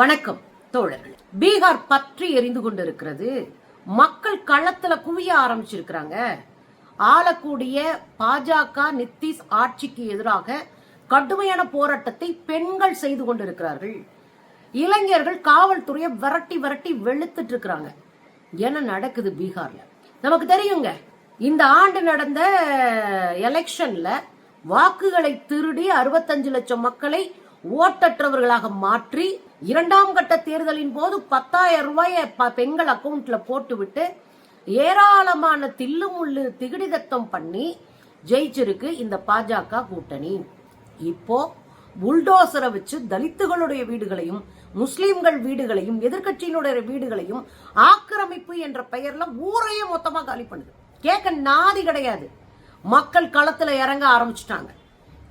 வணக்கம் தோழர்கள். பீகார் பற்றி எரிந்து கொண்டிருக்கிறது. மக்கள் களத்துல குவிய ஆரம்பிச்சிருக்கிறாங்க. ஆளக்கூடிய பாஜக நித்திஷ் ஆட்சிக்கு எதிராக கடுமையான போராட்டத்தை பெண்கள் செய்து கொண்டிருக்கிறார்கள். இளைஞர்கள் காவல்துறையை விரட்டி விரட்டி வெளுத்துட்டு இருக்கிறாங்க. என்ன நடக்குது பீகார்ல? நமக்கு தெரியுங்க இந்த ஆண்டு நடந்த எலெக்ஷன்ல வாக்குகளை திருடி அறுபத்தஞ்சு லட்சம் மக்களை ஓட்டற்றவர்களாக மாற்றி இரண்டாம் கட்ட தேர்தலின் போது பத்தாயிரம் ரூபாயை ப- பெண்கள் அக்கவுண்ட்ல போட்டுவிட்டு ஏராளமான தில்லு முள்ளு திகிடிதத்தம் பண்ணி ஜெயிச்சிருக்கு இந்த பாஜக கூட்டணி. இப்போ புல்டோசரை வச்சு தலித்துகளுடைய வீடுகளையும் முஸ்லிம்கள் வீடுகளையும் எதிர்க்கட்சியினுடைய வீடுகளையும் ஆக்கிரமிப்பு என்ற பெயர்ல ஊரையே மொத்தமா காலி பண்ணுது. கேட்க நாதி கிடையாது. மக்கள் களத்துல இறங்க ஆரம்பிச்சிட்டாங்க.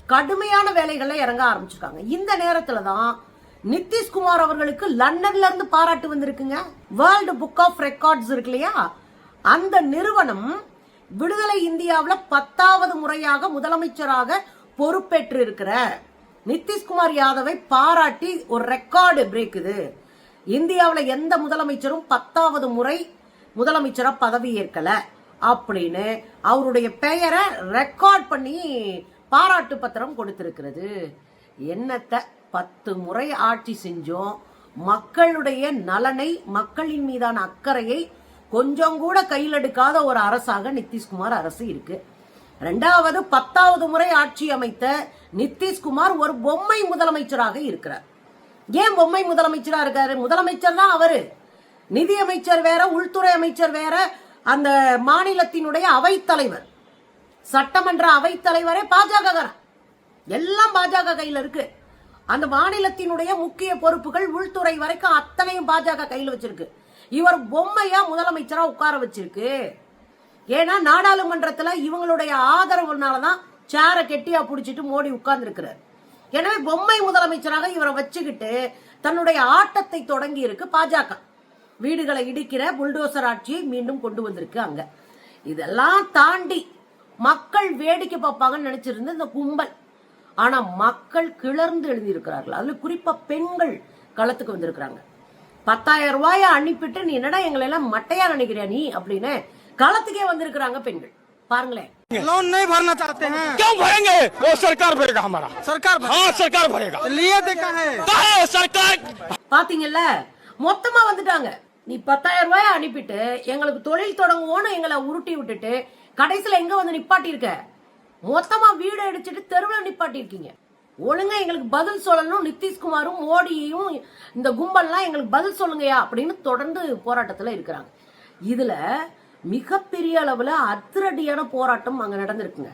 கடுமையான வேலைகள்ல இறங்க ஆரம்பிச்சிருக்காங்க. இந்த நேரத்துல தான் நிதிஷ்குமார் அவர்களுக்கு லண்டன்ல இருந்து பாராட்டு வந்திருக்குங்க. வேர்ல்டு புக் ஆஃப் ரெக்கார்ட்ஸ் இருக்கு இல்லையா? அந்த நிறுவனம் விடுதலை இந்தியாவில் பத்தாவது முறையாக முதலமைச்சராக பொறுப்பேற்று இருக்கிற நிதிஷ்குமார் யாதவை பாராட்டி ஒரு ரெக்கார்டு பிரேக் இது எந்த முதலமைச்சரும் பத்தாவது முறை முதலமைச்சராக பதவி ஏற்கல. அப்படின்னு அவருடைய பெயரை ரெக்கார்ட் பண்ணி பாராட்டு பத்திரம் கொடுத்திருக்கிறது. என்னத்தை பத்து முறை ஆட்சி செஞ்சோம். மக்களுடைய நலனை மக்களின் மீதான அக்கறையை கொஞ்சம் கூட கையில் எடுக்காத ஒரு அரசாக நிதிஷ்குமார் அரசு இருக்கு. ரெண்டாவது பத்தாவது முறை ஆட்சி அமைத்த நிதிஷ்குமார் ஒரு பொம்மை முதலமைச்சராக இருக்கிறார். ஏன் பொம்மை முதலமைச்சரா இருக்காரு? முதலமைச்சர் தான் அவரு. நிதியமைச்சர் வேற உள்துறை அமைச்சர் வேற அந்த மாநிலத்தினுடைய அவைத்தலைவர். சட்டமன்ற அவைத்தலைவரே பாஜக எல்லாம் பாஜக கையில இருக்கு. அந்த மாநிலத்தினுடைய முக்கிய பொறுப்புகள் உள்துறை வரைக்கும் அத்தனையும் பாஜக கையில் வச்சிருக்கு. இவர் பொம்மையா முதலமைச்சரா உட்கார வச்சிருக்கு. ஏன்னா நாடாளுமன்றத்துல இவங்களுடைய ஆதரவுனாலதான் சேரை கெட்டியா புடிச்சிட்டு மோடி உட்கார்ந்து எனவே பொம்மை முதலமைச்சராக இவரை வச்சுக்கிட்டு தன்னுடைய ஆட்டத்தை தொடங்கி இருக்கு பாஜக. வீடுகளை இடிக்கிற புல்டோசர் ஆட்சியை மீண்டும் கொண்டு வந்திருக்கு அங்க. இதெல்லாம் தாண்டி மக்கள் வேடிக்கை பார்ப்பாங்கன்னு நினைச்சிருந்து இந்த கும்பல். ஆனா மக்கள் கிளர்ந்து எழுதியிருக்கிறார்கள் அதுல குறிப்பா பெண்கள் களத்துக்கு வந்திருக்கிறாங்க பத்தாயிரம் ரூபாய அனுப்பிட்டு நீ என்னடா எங்களை எல்லாம் மட்டையா நினைக்கிறியா நீ அப்படின்னு களத்துக்கே வந்திருக்கிறாங்க பெண்கள் பாருங்களேன் लोन नहीं भरना चाहते हैं क्यों भरेंगे वो सरकार भरेगा हमारा सरकार भर... हाँ सरकार भरेगा लिए देखा है कहा है सरकार பாத்தீங்கல்ல மொத்தமா வந்துட்டாங்க நீ பத்தாயிரம் ரூபாய் அனுப்பிட்டு எங்களுக்கு தொழில் தொடங்குவோன்னு எங்களை உருட்டி விட்டுட்டு கடைசியில எங்க வந்து நிப்பாட்டி இருக்க மொத்தமா வீடு அடிச்சிட்டு தெருவில் நிப்பாட்டிருக்கீங்க ஒழுங்கா எங்களுக்கு பதில் சொல்லணும். நிதிஷ்குமாரும் மோடியையும் இந்த கும்பல்லாம் எங்களுக்கு பதில் சொல்லுங்கயா அப்படின்னு தொடர்ந்து போராட்டத்தில் இருக்கிறாங்க. இதுல மிகப்பெரிய அளவுல அதிரடியான போராட்டம் அங்க நடந்திருக்குங்க.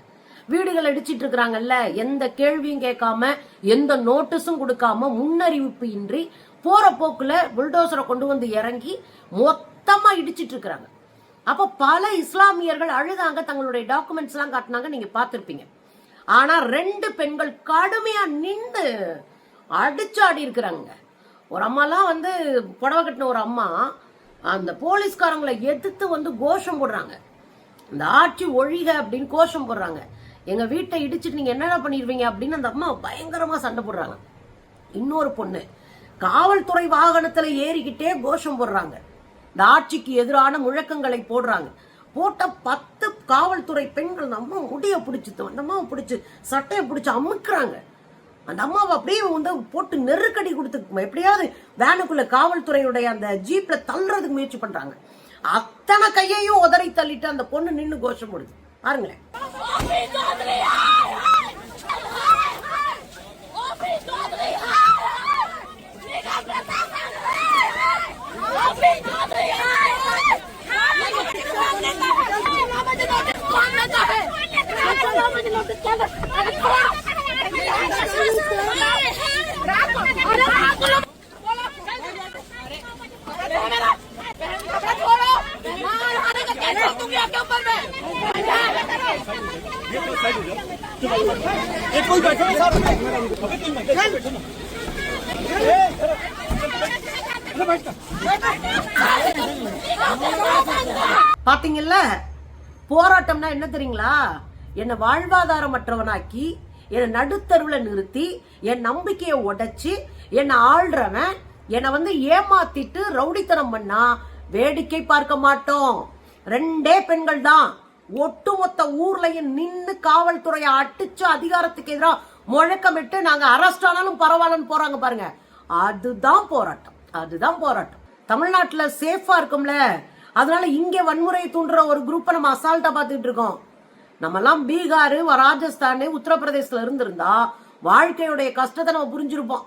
வீடுகள் அடிச்சிட்டு இருக்கிறாங்கல்ல எந்த கேள்வியும் கேட்காம எந்த நோட்டீஸும் கொடுக்காம முன்னறிவிப்பு இன்றி போற போக்குல புல்டோசரை கொண்டு வந்து இறங்கி மொத்தமா இடிச்சிட்டு இருக்கிறாங்க. அப்ப பல இஸ்லாமியர்கள் அழுதாங்க தங்களுடைய டாக்குமெண்ட்ஸ் எல்லாம் காட்டினாங்க நீங்க பார்த்துருப்பீங்க. ஆனா ரெண்டு பெண்கள் கடுமையா நின்று அடிச்சாடி இருக்கிறாங்க. ஒரு அம்மாலாம் வந்து புடவை கட்டின ஒரு அம்மா அந்த போலீஸ்காரங்களை எதிர்த்து வந்து கோஷம் போடுறாங்க. இந்த ஆட்சி ஒழிக அப்படின்னு கோஷம் போடுறாங்க. எங்க வீட்டை இடிச்சிட்டு நீங்க என்னடா பண்ணிடுவீங்க அப்படின்னு அந்த அம்மா பயங்கரமா சண்டை போடுறாங்க. இன்னொரு பொண்ணு காவல்துறை வாகனத்துல ஏறிக்கிட்டே கோஷம் போடுறாங்க. இந்த ஆட்சிக்கு எதிரான முழக்கங்களை போடுறாங்க. போட்ட பத்து காவல்துறை பெண்கள் அந்த அம்மா முடிய பிடிச்சி அந்த அம்மாவை பிடிச்சி சட்டையை பிடிச்சி அமுக்குறாங்க. அந்த அம்மாவை அப்படியே வந்து போட்டு நெருக்கடி கொடுத்து எப்படியாவது வேனுக்குள்ள காவல்துறையுடைய அந்த ஜீப்ல தள்ளுறதுக்கு முயற்சி பண்றாங்க. அத்தனை கையையும் உதறி தள்ளிட்டு அந்த பொண்ணு நின்று கோஷம் போடுது. பாருங்களேன். பாத்தீங்கல்ல போராட்டம்னா என்ன தெரியுங்களா? என்னை வாழ்வாதாரமற்றவனாக்கி என்னை நடுத்தருவில் நிறுத்தி என் நம்பிக்கையை உடைச்சி என்னை ஆள்றவன் என்னை வந்து ஏமாத்திட்டு ரவுடித்தனம் பண்ணா வேடிக்கை பார்க்க மாட்டோம். ரெண்டே பெண்கள் தான். ஒட்டுமொத்த ஊர்லயும் நின்னு காவல்துறையை அடிச்சு அதிகாரத்துக்கு எதிராக முழக்கமிட்டு நாங்க அரெஸ்ட் ஆனாலும் பரவாயில்லன்னு போறாங்க பாருங்க. அதுதான் போராட்டம். அதுதான் போராட்டம். தமிழ்நாட்டுல சேஃபா இருக்கும்ல? அதனால இங்க வன்முறையை தூண்டுற ஒரு குரூப்பை நம்ம அசால்ட்டா பாத்துட்டு இருக்கோம். நம்மலாம் பீகார் ராஜஸ்தான் உத்தரப்பிரதேசத்துல இருந்திருந்தா வாழ்க்கையுடைய கஷ்டத்தை நம்ம புரிஞ்சிருப்போம்.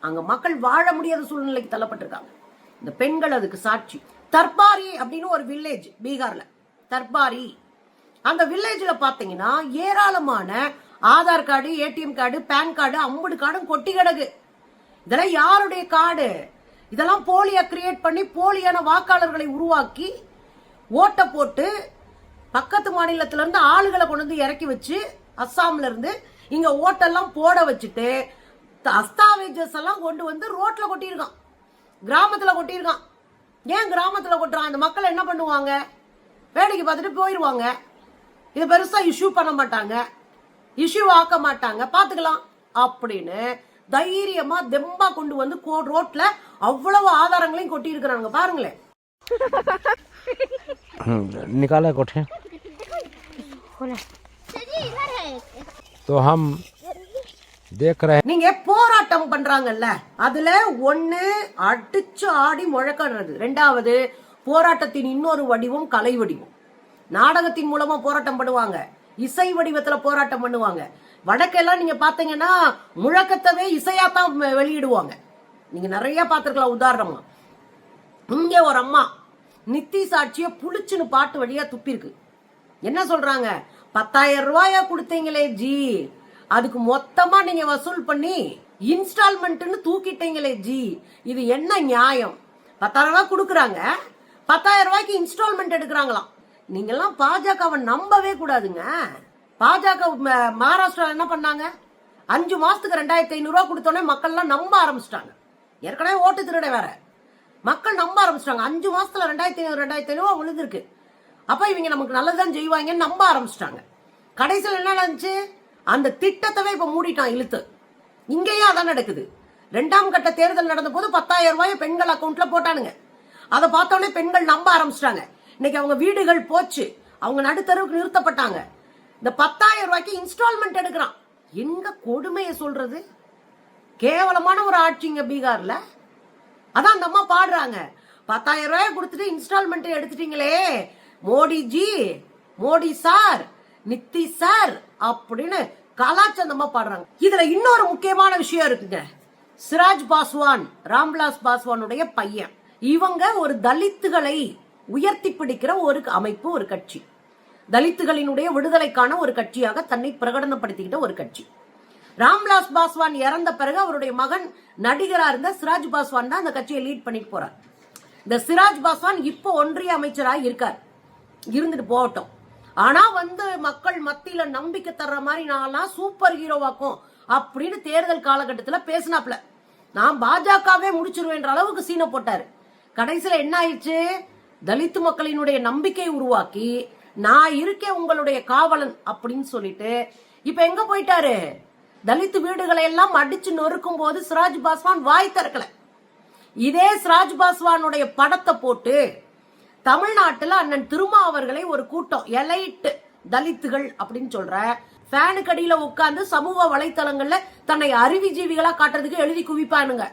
அங்க மக்கள் வாழ முடியாத சூழ்நிலைக்கு தள்ளப்பட்டிருக்காங்க. இந்த பெண்கள் அதுக்கு சாட்சி. தர்பாரி அப்படின்னு ஒரு வில்லேஜ் பீகார்ல. தர்பாரி. அந்த வில்லேஜ்ல பாத்தீங்கன்னா ஏராளமான Aadhaar card ATM card PAN card அம்புடு கார்டும் கொட்டி கிடக்கு. இதெல்லாம் யாருடைய கார்டு? இதெல்லாம் போலியா கிரியேட் பண்ணி போலியான வாக்காளர்களை உருவாக்கி ஓட்டை போட்டு பக்கத்து மாநிலத்திலேருந்து ஆளுகளை கொண்டு வந்து இறக்கி வச்சு அஸ்ஸாம்ல இருந்து இங்க ஓட்டெல்லாம் போட வச்சுட்டு அஸ்தாவேஜஸ் எல்லாம் கொண்டு வந்து ரோட்ல கொட்டியிருக்கான். கிராமத்துல கொட்டியிருக்கான். ஏன் கிராமத்துல கொட்டுறான்? அந்த மக்கள் என்ன பண்ணுவாங்க? வேலைக்கு பார்த்துட்டு போயிருவாங்க. இது பெருசா இஷ்யூ பண்ண மாட்டாங்க. இஷ்யூ ஆக்க மாட்டாங்க. பாத்துக்கலாம் அப்படின்னு தைரியமா தெம்பா கொண்டு வந்து கோ- ரோட்ல அவ்வளவு ஆதாரங்களையும் கொட்டி இருக்கிறாங்க பாருங்களேன் निकाला कोठे तो हम देख रहे நீங்க போராட்டம் பண்றாங்கல்ல அதுல ஒண்ணு அடிச்சு ஆடி முழக்கடுறது ரெண்டாவது போராட்டத்தின் இன்னொரு வடிவம் கலை வடிவம் நாடகத்தின் மூலமா போராட்டம் பண்ணுவாங்க இசை வடிவத்துல போராட்டம் பண்ணுவாங்க வடக்கெல்லாம் நீங்க பாத்தீங்கன்னா முழக்கத்தவே இசையா தான் வெளியிடுவாங்க. நீங்க நிறைய பார்த்துருக்கலாம் உதாரணமா. இங்க ஒரு அம்மா நித்தி சாட்சிய புளிச்சுன்னு பாட்டு வழியா துப்பிருக்கு. என்ன சொல்றாங்க? பத்தாயிரம் ரூபாயா கொடுத்தீங்களே ஜி. அதுக்கு மொத்தமா நீங்க வசூல் பண்ணி இன்ஸ்டால்மெண்ட்னு தூக்கிட்டீங்களே ஜி. இது என்ன நியாயம்? பத்தாயிரம் ரூபாய் கொடுக்குறாங்க. பத்தாயிரம் ரூபாய்க்கு இன்ஸ்டால்மெண்ட் எடுக்கிறாங்களாம். நீங்கெல்லாம் பாஜகவை நம்பவே கூடாதுங்க. பாஜக ம- மகாராஷ்டிரா என்ன பண்ணாங்க? அஞ்சு மாசத்துக்கு ரெண்டாயிரத்தி ஐநூறுரூவா கொடுத்தோன்னே மக்கள்லாம் நம்ப ஆரம்பிச்சிட்டாங்க. ஏற்கனவே ஓட்டு திருட வேற. மக்கள் நம்ப ஆரம்பிச்சிட்டாங்க. அஞ்சு மாசத்துல ரெண்டாயிரத்தி ஐநூறு ரெண்டாயிரத்தி ஐநூறுவா விழுந்திருக்கு அப்ப இவங்க நமக்கு நல்லதுதான் செய்வாங்கன்னு நம்ப ஆரம்பிச்சிட்டாங்க. கடைசியில் என்ன நடந்துச்சு? அந்த திட்டத்தவே இப்ப மூடிட்டான் இழுத்து. இங்கேயும் அதான் நடக்குது. ரெண்டாம் கட்ட தேர்தல் நடந்த போது பத்தாயிரம் ரூபாயை பெண்கள் அக்கௌண்ட்ல போட்டானுங்க. அதை பார்த்தோன்னே பெண்கள் நம்ப ஆரம்பிச்சிட்டாங்க. இன்னைக்கு அவங்க வீடுகள் போச்சு. அவங்க நடுத்தருவுக்கு நிறுத்தப்பட்டாங்க. இந்த பத்தாயிரம் ரூபாய்க்கு இன்ஸ்டால்மெண்ட் எடுக்கிறான். எங்க கொடுமையை சொல்றது? கேவலமான ஒரு ஆட்சிங்க பீகார்ல. அதான் அந்த அம்மா பாடுறாங்க. பத்தாயிரம் ரூபாய் கொடுத்துட்டு இன்ஸ்டால்மெண்ட் எடுத்துட்டீங்களே. மோடிஜி மோடி சார் நித்தி சார் அப்படின்னு கலாச்சாரம் அம்மா பாடுறாங்க. இதுல இன்னொரு முக்கியமான விஷயம் இருக்குங்க. சிராஜ் பாஸ்வான் ராம்விலாஸ் பாஸ்வானுடைய பையன். இவங்க ஒரு தலித்துகளை உயர்த்தி பிடிக்கிற ஒரு அமைப்பு ஒரு கட்சி. தலித்துகளினுடைய விடுதலைக்கான ஒரு கட்சியாக தன்னை பிரகடனப்படுத்திக்கிட்ட ஒரு கட்சி. ராம்லாஸ் பாஸ்வான் இறந்த பிறகு அவருடைய மகன் நடிகரா இருந்த சிராஜ் பாஸ்வான் தான் அந்த கட்சியை லீட் பண்ணிட்டு போறார். இந்த சிராஜ் பாஸ்வான் இப்போ ஒன்றிய அமைச்சராக இருக்கார். இருந்துட்டு போகட்டும். ஆனா வந்து மக்கள் மத்தியில நம்பிக்கை தர்ற மாதிரி நான்லாம் சூப்பர் ஹீரோவாக்கும் அப்படின்னு தேர்தல் காலகட்டத்தில் பேசினாப்ல நான் பாஜகவே முடிச்சிருவேன்ற அளவுக்கு சீனை போட்டாரு. கடைசியில் என்ன ஆயிடுச்சு? தலித்து மக்களினுடைய நம்பிக்கையை உருவாக்கி நான் இருக்கேன் உங்களுடைய காவலன் அப்படின்னு சொல்லிட்டு இப்ப எங்க போயிட்டாரு? தலித்து வீடுகளை எல்லாம் அடிச்சு நொறுக்கும் போது சிராஜ் பாஸ்வான் வாய் திறக்கல. இதே சிராஜ் பாஸ்வானுடைய படத்தை போட்டு தமிழ்நாட்டுல அண்ணன் திருமா அவர்களை ஒரு கூட்டம் எலைட்டு தலித்துகள் அப்படின்னு சொல்ற ஃபேனுக்கு அடியில உட்கார்ந்து சமூக வலைத்தளங்கள்ல தன்னை அறிவுஜீவிகளா காட்டுறதுக்கு எழுதி குவிப்பானுங்க.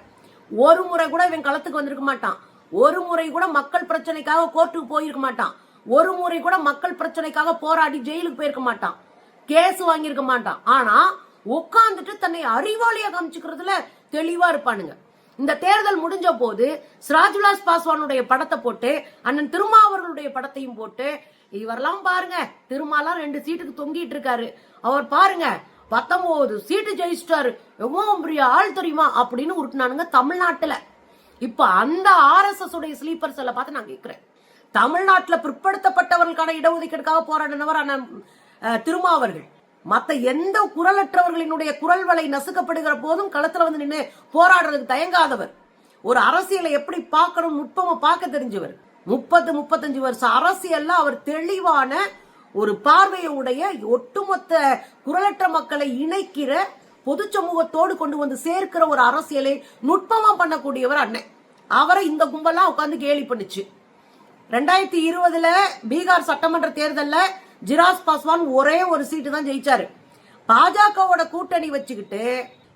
ஒரு முறை கூட இவன் களத்துக்கு வந்திருக்க மாட்டான். ஒரு முறை கூட மக்கள் பிரச்சனைக்காக கோர்ட்டுக்கு போயிருக்க மாட்டான். ஒரு முறை கூட மக்கள் பிரச்சனைக்காக போராடி ஜெயிலுக்கு போயிருக்க மாட்டான். கேஸ் வாங்கியிருக்க மாட்டான். ஆனா உட்கார்ந்துட்டு தன்னை அறிவாளியா காமிச்சுக்கிறதுல தெளிவா இருப்பானுங்க. இந்த தேர்தல் முடிஞ்ச போது சிராஜ்விலாஸ் பாஸ்வானுடைய படத்தை போட்டு அண்ணன் திருமாவர்களுடைய படத்தையும் போட்டு இவரெல்லாம் பாருங்க திருமாலாம் ரெண்டு சீட்டுக்கு தொங்கிட்டு இருக்காரு. அவர் பாருங்க பத்தொன்பது சீட்டு ஜெயிச்சிட்டாரு. எவ்வளவு பெரிய ஆள் தெரியுமா? அப்படின்னு உருட்டினானுங்க தமிழ்நாட்டுல. இப்ப அந்த ஆர்எஸ்எஸ் உடைய ஸ்லீப்பர் செல்ல பார்த்து நான் கேட்கிறேன் தமிழ்நாட்டில் பிற்படுத்தப்பட்டவர்களுக்கான இடஒதுக்கீடுக்காக போராடினவர் அண்ணன் திருமாவர்கள் மற்ற எந்த குரலற்றவர்களினுடைய குரல் வலை நசுக்கப்படுகிற போதும் களத்துல வந்து நின்று போராடுறதுக்கு தயங்காதவர். ஒரு அரசியலை எப்படி பார்க்கணும் நுட்பமா பார்க்க தெரிஞ்சவர். முப்பது முப்பத்தஞ்சு வருஷம் அரசியல்ல அவர் தெளிவான ஒரு பார்வையுடைய ஒட்டுமொத்த குரலற்ற மக்களை இணைக்கிற பொது சமூகத்தோடு கொண்டு வந்து சேர்க்கிற ஒரு அரசியலை நுட்பமா பண்ணக்கூடியவர் அண்ணன். அவரை இந்த கும்பலாம் உட்காந்து கேலி பண்ணுச்சு. ரெண்டாயிரத்தி இருபதுல பீகார் சட்டமன்ற தேர்தலில் ஜிராஸ் பாஸ்வான் ஒரே ஒரு சீட்டு தான் ஜெயிச்சாரு. பாஜகவோட கூட்டணி வச்சுக்கிட்டு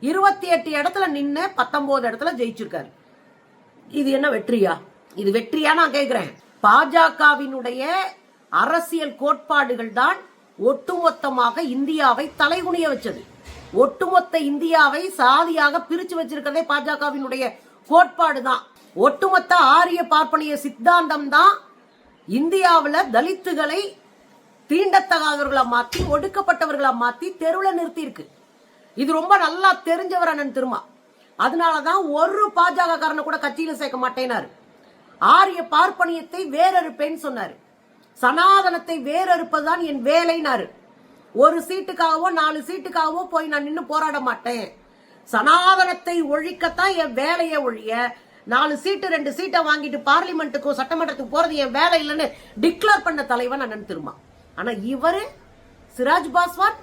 இருபத்தி எட்டு இடத்துல நின்று பத்தொன்பது இடத்துல ஜெயிச்சிருக்காரு. இது என்ன வெற்றியா? இது வெற்றியா நான் கேட்குறேன் பாஜகவினுடைய அரசியல் கோட்பாடுகள் தான் ஒட்டுமொத்தமாக இந்தியாவை தலைகுனிய வச்சது. ஒட்டுமொத்த இந்தியாவை சாதியாக பிரிச்சு வச்சிருக்கிறதே பாஜகவினுடைய கோட்பாடு தான். ஒட்டுமொத்த ஆரிய பார்ப்பனிய சித்தாந்தம் தான் இந்தியாவில் தலித்துகளை தீண்டத்தகாதவர்களா மாத்தி ஒடுக்கப்பட்டவர்களா மாத்தி தெருவில் நிறுத்தி இருக்கு இது ரொம்ப நல்லா தெரிஞ்சவர் அண்ணன் திருமா. அதனாலதான் ஒரு பாஜக காரனை கூட கட்சியில சேர்க்க மாட்டேனாரு. ஆரிய பார்ப்பனியத்தை வேறறுப்பேன்னு சொன்னாரு. சனாதனத்தை வேறறுப்பதுதான் என் வேலைனாரு. ஒரு சீட்டுக்காகவோ நாலு சீட்டுக்காகவோ போய் நான் நின்று போராட மாட்டேன். சனாதனத்தை ஒழிக்கத்தான் என் வேலையை ஒழிய நாலு சீட்டு ரெண்டு சீட்டை வாங்கிட்டு பார்லிமெண்ட்டுக்கும் சட்டமன்றத்துக்கு போறது என் வேலை இல்லைன்னு டிக்ளேர் பண்ண தலைவன் அண்ணன் திருமா ஆனா இவரு சிராஜ் பாஸ்வான்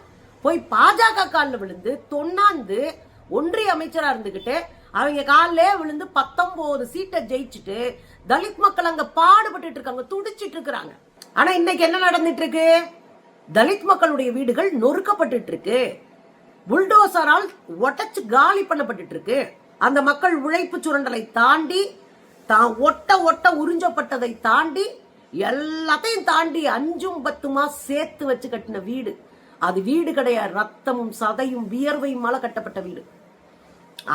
போய் பாஜக காலில் விழுந்து தொண்ணாந்து ஒன்றிய அமைச்சரா இருந்துகிட்டு அவங்க காலிலே விழுந்து பத்தொன்பது சீட்டை ஜெயிச்சுட்டு தலித் மக்கள் அங்க பாடுபட்டு இருக்காங்க துடிச்சிட்டு இருக்கிறாங்க. ஆனா இன்னைக்கு என்ன நடந்துட்டு இருக்கு தலித் மக்களுடைய வீடுகள் நொறுக்கப்பட்டு இருக்கு. புல்டோசரால் உடச்சு காலி பண்ணப்பட்டு இருக்கு. அந்த மக்கள் உழைப்பு சுரண்டலை தாண்டி தான் ஒட்ட ஒட்ட உறிஞ்சப்பட்டதை தாண்டி எல்லாத்தையும் தாண்டி அஞ்சும் பத்துமா சேர்த்து வச்சு கட்டின வீடு. அது வீடு கிடையாது. ரத்தமும் சதையும் வியர்வையும் மேல கட்டப்பட்ட வீடு.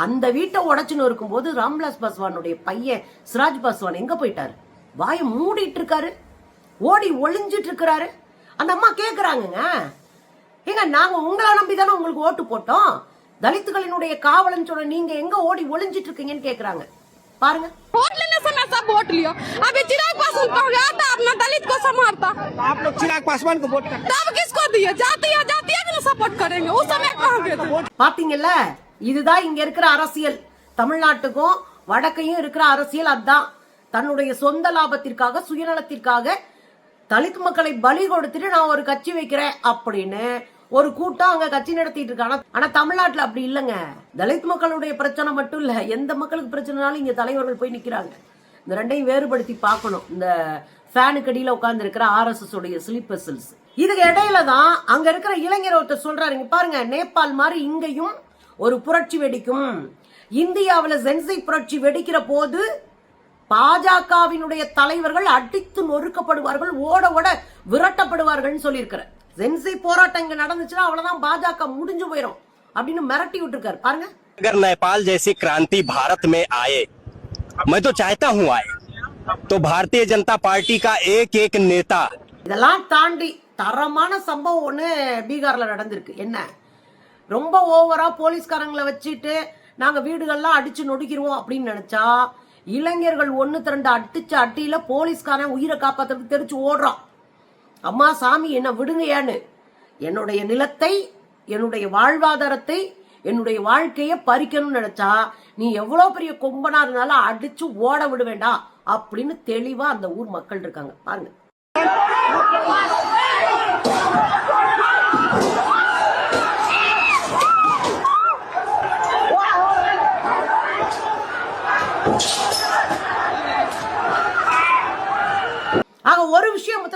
அந்த வீட்டை உடச்சுன்னு இருக்கும்போது ராம்விலாஸ் பாஸ்வானுடைய பையன் சிராஜ் பாஸ்வான் எங்க போயிட்டாரு? வாயை மூடிட்டு இருக்காரு ஓடி ஒளிஞ்சிட்டு இருக்கிறாரு அந்த அம்மா கேக்குறாங்க ஏங்க நாங்க உங்களை நம்பி தானே உங்களுக்கு ஓட்டு போட்டோம்? தலித்துகளினுடைய காவலன் சொல்ற நீங்க எங்க ஓடி ஒளிஞ்சிட்டு இருக்கீங்கன்னு கேக்குறாங்க பாருங்க वोट लेने से मैं सब वोट लियो अभी चिराग पासवान कह गया था अपना दलित को संभालता आप लोग चिराग पासवान को वोट करते तब किसको दिए जाति या जाति के ना सपोर्ट करेंगे उस समय कहाँ गए थे பாத்தீங்கல்ல இதுதான் இங்க இருக்கிற அரசியல் தமிழ்நாட்டுக்கும் வடக்கையும் இருக்கிற அரசியல் அதான் தன்னுடைய சொந்த லாபத்திற்காக சுயநலத்திற்காக தலித் மக்களை பலி கொடுத்துட்டு நான் ஒரு கட்சி வைக்கிறேன் அப்படின்னு ஒரு கூட்டம் அங்க கட்சி நடத்திட்டு இருக்காங்க. ஆனா தமிழ்நாட்டுல அப்படி இல்லைங்க. தலித் மக்களுடைய பிரச்சனை மட்டும் இல்ல. எந்த மக்களுக்கு பிரச்சனைனாலும் இங்க தலைவர்கள் போய் நிக்கிறாங்க. இந்த ரெண்டையும் வேறுபடுத்தி பார்க்கணும். இந்த ஃபேனுக்கு அடியில உட்கார்ந்து இருக்கிற ஆர்எஸ்எஸ் உடைய ஸ்லீப்பர் இதுக்கு இடையில தான் அங்க இருக்கிற இளைஞர் ஒருத்தர் சொல்றாரு. பாருங்க நேபாள் மாதிரி இங்கேயும் ஒரு புரட்சி வெடிக்கும். இந்தியாவில் ஜென்சி புரட்சி வெடிக்கிற போது பாஜகவினுடைய தலைவர்கள் அடித்து நொறுக்கப்படுவார்கள் ஓட ஓட விரட்டப்படுவார்கள் சொல்லியிருக்கிறார். ஜென்சி போராட்டம் இங்க நடந்துச்சுன்னா அவ்வளவுதான் பாஜக முடிஞ்சு போயிடும் அப்படின்னு மிரட்டி விட்டுருக்காரு பாருங்க अगर नेपाल जैसी क्रांति भारत में आए मैं तो चाहता हूं आए तो भारतीय जनता पार्टी का एक एक नेता இதெல்லாம் தாண்டி தரமான சம்பவம் ஒண்ணு பீகார்ல நடந்திருக்கு என்ன ரொம்ப ஓவரா போலீஸ்காரங்களை வச்சுட்டு நாங்க வீடுகள்லாம் அடிச்சு நொடிக்கிறோம் அப்படின்னு நினைச்சா இளைஞர்கள் ஒண்ணு திரண்டு அடிச்ச அட்டியில போலீஸ்காரன் உயிரை காப்பாத்துறதுக்கு தெரிச்சு ஓடுறான் அம்மா சாமி என்ன விடுங்க ஏன்னு என்னுடைய நிலத்தை என்னுடைய வாழ்வாதாரத்தை என்னுடைய வாழ்க்கையை பறிக்கணும்னு நினைச்சா நீ எவ்வளவு பெரிய கொம்பனா இருந்தாலும் அடிச்சு ஓட விட வேண்டாம் அப்படின்னு தெளிவா அந்த ஊர் மக்கள் இருக்காங்க. பாருங்க.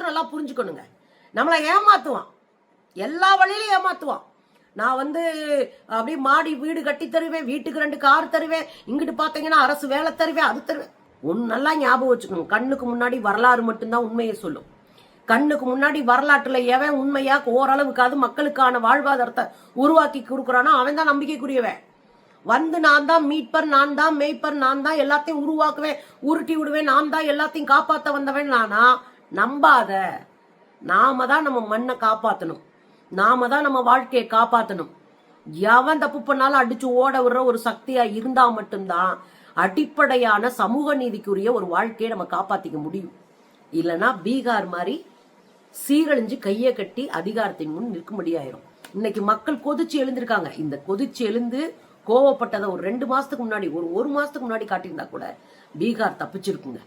நல்லா புரிஞ்சுக்கணுங்க. நம்மளை ஏமாத்துவான். எல்லா வழியிலும் ஏமாத்துவான். நான் வந்து அப்படியே மாடி வீடு கட்டி தருவேன் வீட்டுக்கு ரெண்டு கார் தருவேன் இங்கிட்டு பார்த்தீங்கன்னா அரசு வேலை தருவேன் அது தருவேன். ஒன்று நல்லா ஞாபகம் வச்சுக்கணும். கண்ணுக்கு முன்னாடி வரலாறு மட்டும்தான் உண்மையை சொல்லும். கண்ணுக்கு முன்னாடி வரலாற்றுல எவன் உண்மையா ஓரளவுக்காவது மக்களுக்கான வாழ்வாதாரத்தை உருவாக்கி கொடுக்குறானோ அவன் தான் நம்பிக்கைக்குரியவன். வந்து நான் தான் மீட்பர் நான் தான் மேய்ப்பர் நான் தான் எல்லாத்தையும் உருவாக்குவேன் உருட்டி விடுவேன் நான் தான் எல்லாத்தையும் காப்பாற்ற வந்தவன். நானா நம்பாத நாம தான் நம்ம மண்ணை காப்பாத்தணும். நாம தான் நம்ம வாழ்க்கையை காப்பாத்தணும். எவன் தப்பு பண்ணாலும் அடிச்சு ஓட விடுற ஒரு சக்தியா இருந்தா மட்டும்தான் அடிப்படையான சமூக நீதிக்குரிய ஒரு வாழ்க்கையை நம்ம காப்பாத்திக்க முடியும். இல்லனா பீகார் மாதிரி சீரழிஞ்சு கையை கட்டி அதிகாரத்தின் முன் நிற்கும்படியாயிரும் இன்னைக்கு மக்கள் கொதிச்சு எழுந்திருக்காங்க. இந்த கொதிச்சு எழுந்து கோவப்பட்டதை ஒரு ரெண்டு மாசத்துக்கு முன்னாடி ஒரு ஒரு மாசத்துக்கு முன்னாடி காட்டியிருந்தா கூட பீகார் தப்பிச்சிருக்குங்க.